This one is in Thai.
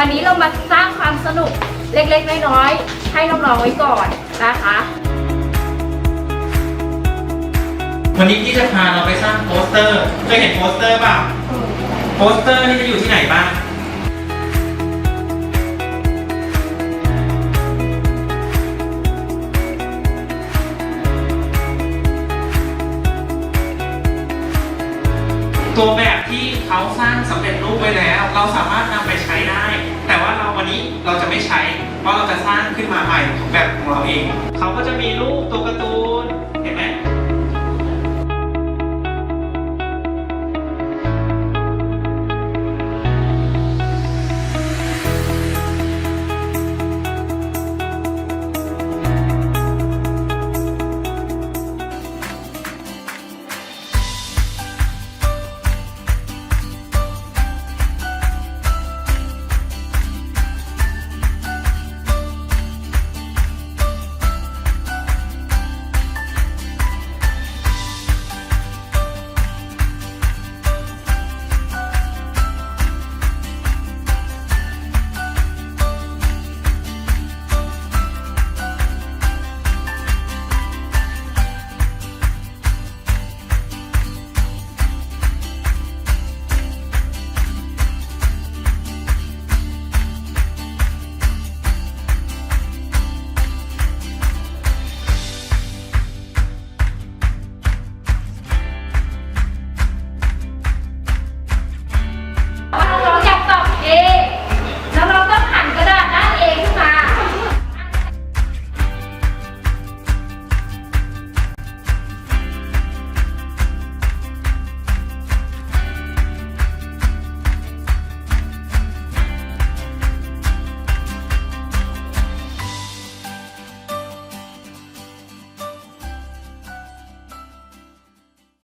วันนี้เรามาสร้างความสนุกเล็กๆน้อยๆให้น้องๆไว้ก่อนนะคะวันนี้พี่จะพาเราไปสร้างโปสเตอร์เคยเห็นโปสเตอร์ป่ะโปสเตอร์นี่จะอยู่ที่ไหนบ้าง ตัวแบบที่เขาสร้างสำเร็จรูปไว้แล้ว เราสามารถนำไปใช้ได้ แต่ว่าเราวันนี้เราจะไม่ใช้ เพราะเราจะสร้างขึ้นมาใหม่ของแบบของเราเอง เขาก็จะมีรูปตัวก